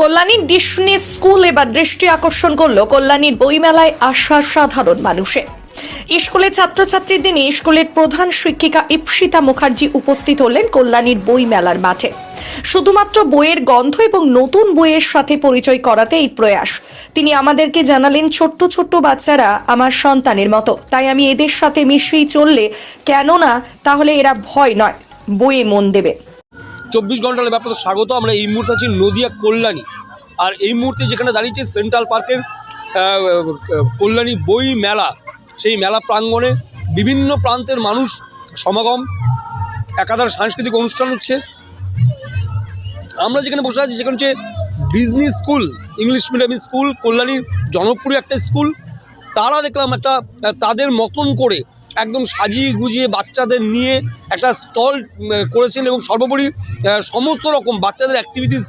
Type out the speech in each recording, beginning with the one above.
কল্যাণীর Disney school এবার দৃষ্টি আকর্ষণ করল কল্যাণীর বইমেলায় আসা সাধারণ মানুষে। স্কুলের ছাত্রছাত্রীদের দিনে স্কুলের প্রধান শিক্ষিকা ইপসিতা মুখার্জি উপস্থিত হলেন কল্যাণীর বইমেলার মাঠে। শুধুমাত্র বইয়ের গন্ধ এবং নতুন বইয়ের সাথে পরিচয় করাতে এই প্রয়াস। তিনি আমাদেরকে জানালেন, ছোট্ট ছোট্ট বাচ্চারা আমার সন্তানের মতো। তাই আমি এদের সাথে মিশিয়ে চললে কেননা তাহলে এরা ভয় নয়, বইয়ে মন দেবে। চব্বিশ ঘণ্টার ব্যাপারে স্বাগত। আমরা এই মুহূর্তে আছি নদিয়া কল্যাণী। আর এই মুহূর্তে যেখানে দাঁড়িয়েছে সেন্ট্রাল পার্কের কল্যাণী বই মেলা। সেই মেলা প্রাঙ্গণে বিভিন্ন প্রান্তের মানুষ সমাগম, একাধার সাংস্কৃতিক অনুষ্ঠান হচ্ছে। আমরা যেখানে বসে আছি সেখানে হচ্ছে Disney school, English medium school, কল্যাণীর জনপ্রিয় একটা স্কুল। তারা দেখলাম একটা তাদের মতন করে একদম সাজিয়ে গুজিয়ে বাচ্চাদের নিয়ে একটা স্টল করেছেন এবং সর্বোপরি সমস্ত রকম বাচ্চাদের অ্যাক্টিভিটিস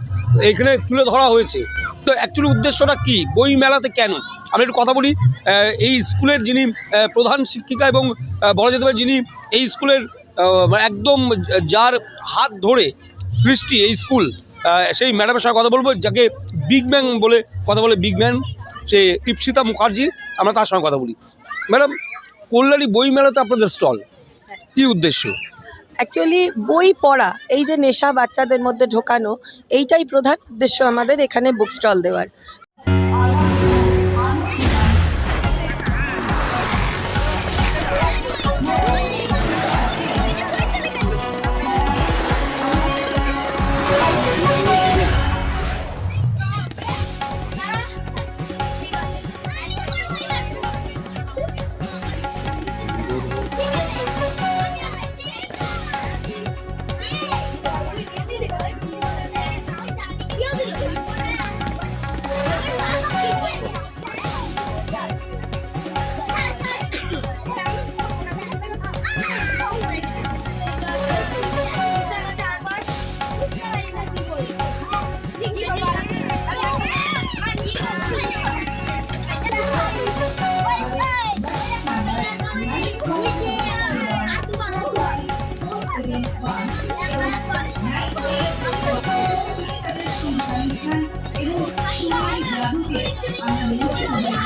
এখানে তুলে ধরা হয়েছে। তো অ্যাকচুয়ালি উদ্দেশ্যটা কি? বই মেলাতে কেন? আমি একটু কথা বলি। এই স্কুলের যিনি প্রধান শিক্ষিকা এবং বলা যেতে পারে যিনি এই স্কুলের একদম যার হাত ধরে সৃষ্টি এই স্কুল সেই ম্যাডামের সঙ্গে কথা বলব, যাকে বিগ ম্যান বলে কথা বলে বিগ ম্যান সে ইপসিতা মুখার্জি আমরা তার সঙ্গে কথা বলি। ম্যাডাম কল্যাণী বই মেলাতে আপনাদের স্টল। কি উদ্দেশ্য? অ্যাকচুয়ালি বই পড়া, এই যে নেশা বাচ্চাদের মধ্যে ঢোকানো, এইটাই প্রধান উদ্দেশ্য আমাদের এখানে বুক স্টল দেওয়ার। অনুষ্ঠান এবং সময় গ্রামকে আমরা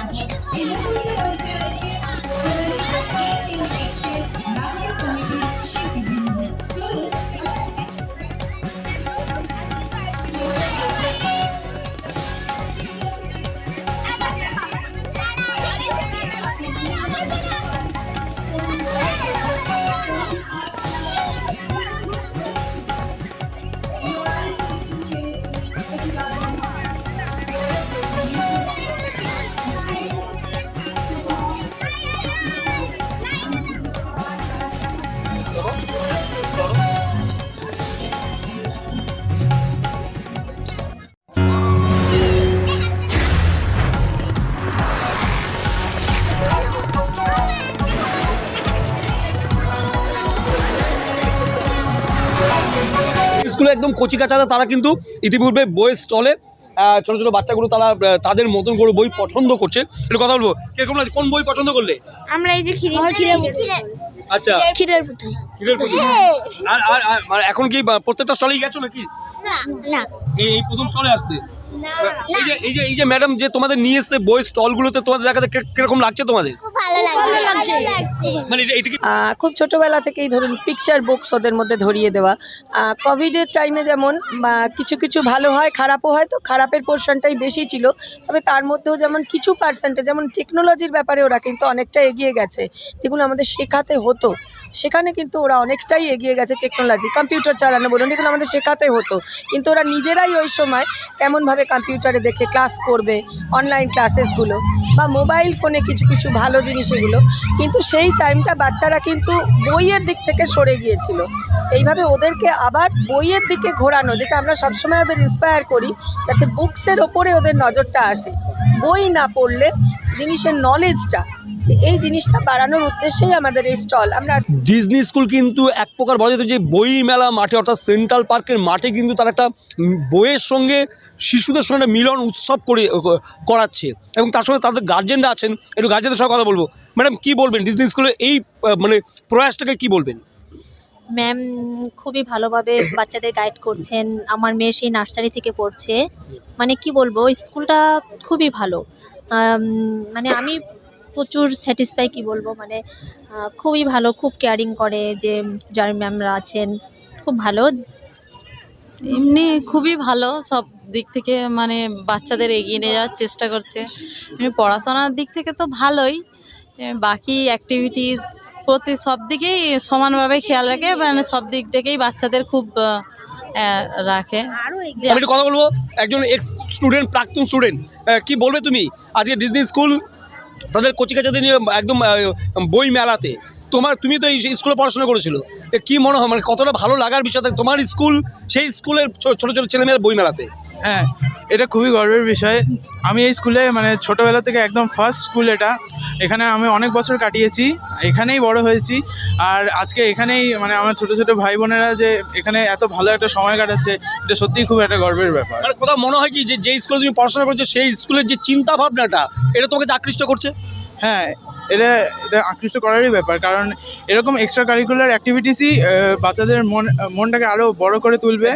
স্কুলে একদম কচি কাচারা তারা কিন্তু ইতিপূর্বে বইয়ের স্টলে ছোটো ছোটো বাচ্চাগুলো তারা তাদের মতন করে বই পছন্দ করছে। একটু কথা বলব কীরকম লাগছে? কোন বই পছন্দ করলে? আমরা এই যে আচ্ছা। খিরের পুতুল? আর আর আর আর এখন কি প্রত্যেকটা স্টলেই গেছো নাকি? না না। এই এই প্রথম স্টলে আসতে। এই যে এই যে এই যে ম্যাডাম যে তোমাদের নিয়ে এসছে বই স্টলগুলোতে তোমাদের দেখাতে কীরকম লাগছে তোমাদের? খুব ভালো লাগছে। মানে খুব ছোটোবেলা থেকেই ধরুন পিকচার বুকস ওদের মধ্যে ধরিয়ে দেওয়া। কোভিডের টাইমে যেমন কিছু কিছু ভালো হয় খারাপও হয় তো খারাপের পোর্শনটাই বেশি ছিল। তবে তার মধ্যেও যেমন কিছু পার্সেন্টে যেমন টেকনোলজির ব্যাপারে ওরা কিন্তু অনেকটা এগিয়ে গেছে যেগুলো আমাদের শেখাতে হতো। সেখানে কিন্তু ওরা অনেকটাই এগিয়ে গেছে টেকনোলজি কম্পিউটার চালানো বলুন যেগুলো আমাদের শেখাতে হতো। কিন্তু ওরা নিজেরাই ওই সময় কেমনভাবে কম্পিউটারে দেখে ক্লাস করবে অনলাইন ক্লাসেসগুলো বা মোবাইল ফোনে কিছু কিছু ভালো জিনিস এগুলো, কিন্তু সেই টাইমটা বাচ্চারা কিন্তু বইয়ের দিক থেকে সরে গিয়েছিল। এইভাবে ওদেরকে আবার বইয়ের দিকে ঘোরানো, যেটা আমরা সবসময় ওদের ইন্সপায়ার করি, যাতে বুকসের ওপরে ওদের নজরটা আসে। বই না পড়লে জিনিসের নলেজটা এই জিনিসটা বাড়ানোর উদ্দেশ্যেই আমাদের এই স্টল। আমরা ডিজনি স্কুল কিন্তু এক প্রকার বলা যেত যে বই মেলা মাঠে অর্থাৎ সেন্ট্রাল পার্কের মাঠে কিন্তু তারা একটা বইয়ের সঙ্গে শিশুদের সঙ্গে একটা মিলন উৎসব করে করাচ্ছে। এবং তার সঙ্গে তাদের গার্জেনরা আছেন। একটু গার্জেনদের সঙ্গে কথা বলব। ম্যাডাম কি বলবেন? ডিজনি স্কুলে এই মানে প্রয়াসটাকে কি বলবেন? ম্যাম খুবই ভালোভাবে বাচ্চাদের গাইড করছেন। আমার মেয়ে সেই নার্সারি থেকে পড়ছে। মানে কি বলব স্কুলটা খুবই ভালো। মানে আমি প্রচুর স্যাটিসফাই কি বলব মানে খুবই ভালো খুব কেয়ারিং করে যে যার ম্যামরা আছেন খুব ভালো। এমনি খুবই ভালো সব দিক থেকে মানে বাচ্চাদের এগিয়ে নিয়ে যাওয়ার চেষ্টা করছে। এমনি পড়াশোনার দিক থেকে তো ভালোই বাকি অ্যাক্টিভিটিস প্রতি সব দিকেই সমানভাবে খেয়াল রাখে মানে সব দিক থেকেই বাচ্চাদের খুব রাখে। আমি কথা বলব একজন এক্স স্টুডেন্ট প্রাক্তন স্টুডেন্ট কি বলবে তুমি? আজকে ডিজনি স্কুল তাদের কচিকাচাদের নিয়ে একদম বই মেলাতে। তোমার তুমি তো এই স্কুলে পড়াশোনা করেছিল কি মনে হয়? মানে কতটা ভালো লাগার বিষয়? থাকে তোমার স্কুল সেই স্কুলের ছোট ছোট ছেলেমেয়ের বই মেলাতে? হ্যাঁ এটা খুবই গর্বের বিষয়। আমি এই স্কুলে মানে ছোটোবেলা থেকে একদম ফার্স্ট স্কুল এটা। এখানে আমি অনেক বছর কাটিয়েছি এখানেই বড় হয়েছি। আর আজকে এখানেই মানে আমার ছোটো ছোটো ভাই বোনেরা যে এখানে এত ভালো একটা সময় কাটাচ্ছে এটা সত্যিই খুব একটা গর্বের ব্যাপার। মানে কোথাও মনে হয় কি যে যে স্কুলে তুমি পড়াশোনা করছ সেই স্কুলের যে চিন্তা ভাবনাটা এটা তোমাকে আকৃষ্ট করছে? হ্যাঁ এটা এটা আকৃষ্ট করারই ব্যাপার। কারণ এরকম এক্সট্রা কারিকুলার অ্যাক্টিভিটিসই বাচ্চাদের মন মনটাকে আরও বড় করে তুলবে।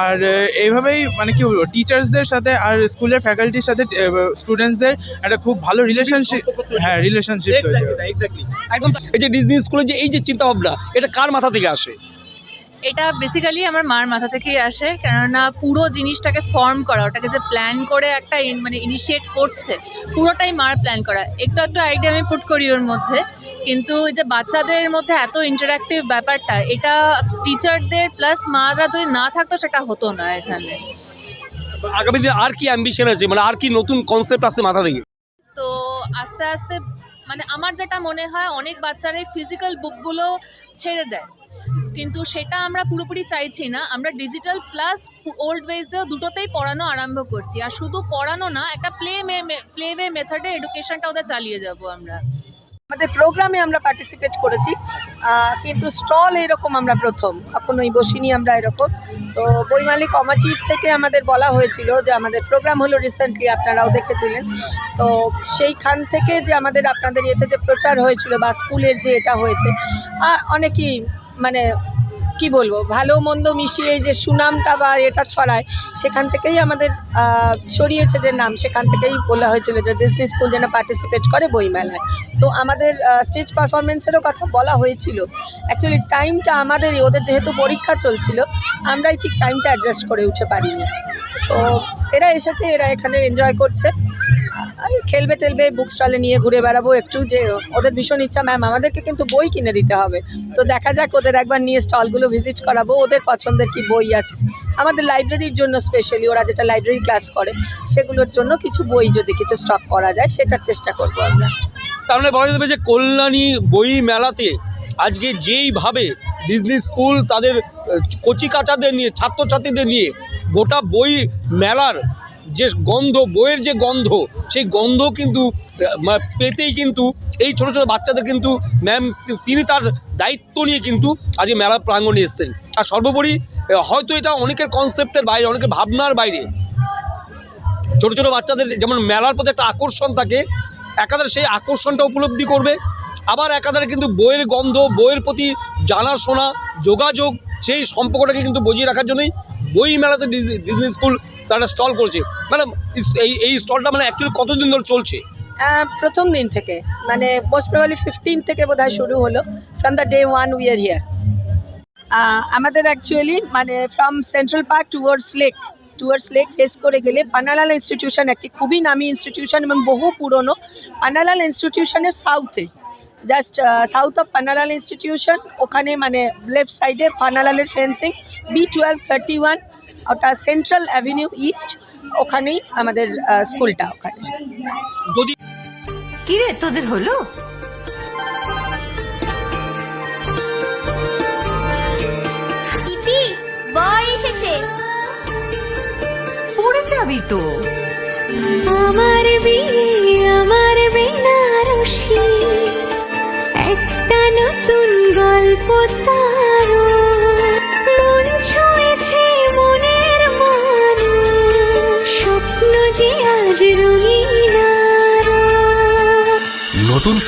আর এইভাবেই মানে কি বলব টিচার্সদের সাথে আর স্কুলের ফ্যাকাল্টির সাথে স্টুডেন্টসদের একটা খুব ভালো রিলেশনশিপ হ্যাঁ রিলেশনশিপ এই যে ডিজনি স্কুলে যে এই যে চিন্তাভাবনা এটা কার মাথা থেকে আসে? এটা বেসিক্যালি আমার মার মাথা থেকেই আসে কেননা পুরো জিনিসটাকে ফর্ম করা ওটাকে যে প্ল্যান করে একটা ইন- মানে ইনিশিয়েট করছে পুরোটাই মার প্ল্যান করা। একটু একটু আইডিয়া আমি পুট করি ওর মধ্যে কিন্তু এই যে বাচ্চাদের মধ্যে এত ইন্টারাক্টিভ ব্যাপারটা এটা টিচারদের প্লাস মারা যদি না থাকতো সেটা হতো না এখানে। আগামী দিনে আর কি অ্যাম্বিশন আছে? মানে আর কি নতুন কনসেপ্ট আছে মাথা থেকে? তো আস্তে আস্তে মানে আমার যেটা মনে হয় অনেক বাচ্চারাই ফিজিক্যাল বুকগুলো ছেড়ে দেয়। কিন্তু সেটা আমরা পুরোপুরি চাইছি না। আমরা ডিজিটাল প্লাস ওল্ড ওয়েজেও দুটোতেই পড়ানো আরম্ভ করছি। আর শুধু পড়ানো না, একটা প্লে মে প্লে ওয়ে মেথডে এডুকেশনটা ওদের চালিয়ে যাব আমরা। আমাদের প্রোগ্রামে আমরা পার্টিসিপেট করেছি কিন্তু স্টল এরকম আমরা প্রথম। কখনোই বসিনি আমরা এরকম। তো বইমালি কমিটির থেকে আমাদের বলা হয়েছিল যে আমাদের প্রোগ্রাম হলো রিসেন্টলি আপনারাও দেখেছিলেন। তো সেইখান থেকে যে আমাদের আপনাদের ইয়েতে যে প্রচার হয়েছিল বা স্কুলের যে এটা হয়েছে, আর অনেকেই মানে কি বলব, ভালো মন্দ মিশিয়ে যে সুনামটা বা এটা ছড়ায়, সেখান থেকেই আমাদের ছড়িয়েছে যে নাম, সেখান থেকেই বলা হয়েছিল যে ডিসনি স্কুল যেন পার্টিসিপেট করে বইমেলায়। তো আমাদের স্টেজ পারফরমেন্সেরও কথা বলা হয়েছিল। অ্যাকচুয়ালি টাইমটা আমাদেরই, ওদের যেহেতু পরীক্ষা চলছিল, আমরাই ঠিক টাইমটা অ্যাডজাস্ট করে উঠে পারিনি। তো এরা এসেছে, এরা এখানে এনজয় করছে। খেলবে টেলবে বুক স্টলে নিয়ে ঘুরে বেড়াবো একটু যে, ওদের ভীষণ ইচ্ছা ম্যাম আমাদেরকে কিন্তু বই কিনে দিতে হবে। তো দেখা যাক, ওদের একবার নিয়ে স্টলগুলো ভিজিট করাবো, ওদের পছন্দের কি বই আছে। আমাদের লাইব্রেরির জন্য স্পেশালি ওরা যেটা লাইব্রেরি ক্লাস করে, সেগুলোর জন্য কিছু বই যদি কিছু স্টক করা যায়, সেটার চেষ্টা করব আমরা। তার মানে বলা যেতে যে কল্যাণী বই মেলাতে আজকে যেইভাবে ডিজনি স্কুল তাদের কচি কাচাদের নিয়ে, ছাত্রছাত্রীদের নিয়ে গোটা বই মেলার যে গন্ধ, বইয়ের যে গন্ধ, সেই গন্ধ কিন্তু পেতেই কিন্তু এই ছোটো ছোটো বাচ্চাদের কিন্তু ম্যাম তিনি তার দায়িত্ব নিয়ে কিন্তু আজকে মেলা প্রাঙ্গণে এসছেন। আর সর্বোপরি হয়তো এটা অনেকের কনসেপ্টের বাইরে, অনেকের ভাবনার বাইরে। ছোটো ছোটো বাচ্চাদের যেমন মেলার প্রতি একটা আকর্ষণ থাকে, একাধারে সেই আকর্ষণটা উপলব্ধি করবে। আবার একাধারে কিন্তু বইয়ের গন্ধ, বইয়ের প্রতি জানাশোনা, যোগাযোগ, সেই সম্পর্কটাকে কিন্তু বজিয়ে রাখার জন্যই বই মেলাতে ডিজ- ডিজনি স্কুল তারা স্টল করছে। ম্যাডাম এই এই স্টলটা মানে অ্যাকচুয়ালি কতদিন ধরে চলছে? প্রথম দিন থেকে। মানে মোস্ট প্রবাবলি ফিফটিন থেকে বোধহয় শুরু হলো from the day one we are here আমাদের অ্যাকচুয়ালি মানে from central park towards lake towards lake face করে গেলে পানালাল ইনস্টিটিউশন একটি খুবই নামি ইনস্টিটিউশন এবং বহু পুরনো পানালাল ইনস্টিটিউশনের সাউথে just south of Pannalal institution ওখানে মানে লেফট সাইডে পানালালের fencing B twelve thirty one ওটা সেন্ট্রাল অ্যাভিনিউ ইস্ট ওখানেই আমাদের স্কুলটা ওখানে। যদি কিরে তোদের হলো? এসেছে। পড়ে যাবি তো। আমার বিয়ে